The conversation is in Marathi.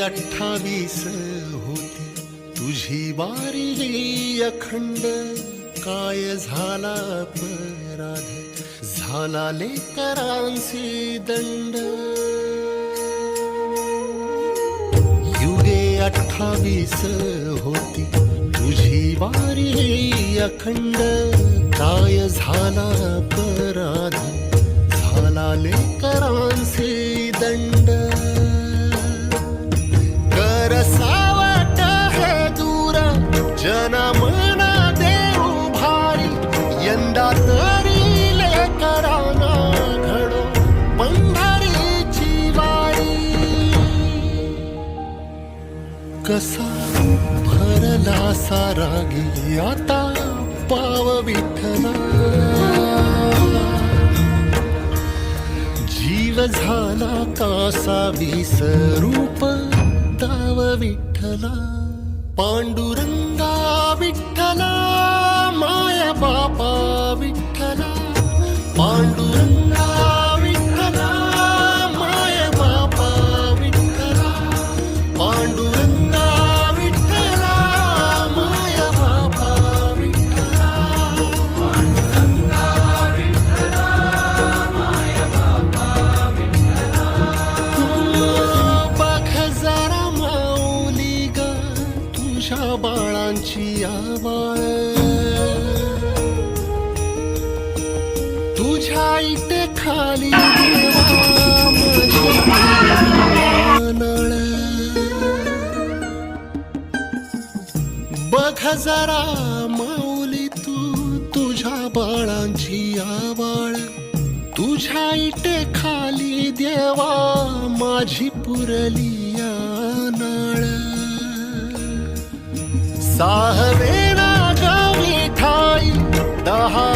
अठ्ठावीस होती. तुझी बारी अखंड काय झाला अपराध? झाला लेकरांसी दंड. युगे अठ्ठावीस होती. तुझी वारी अखंड काय झाला अपराध? झाला लेकरांसी दंड. सावट हे दूर जनमना देऊ भारी यंदा तरी लेकरांना घडो पंढरीची वारी. कसा भरला सारा गे आता पाव विठ्ठला. जीव झाला कासा विसरूप दाव विठ्ठला पांडुरंगा अशा बाळांची आवाळ तुझ्या इथे खाली देवा नळ बघ जरा माऊली तू तुझ्या बाळांची आवाळ तुझ्या इटे खाली देवा माझी पुरली नाळ साहवेना गावी ठाई दहा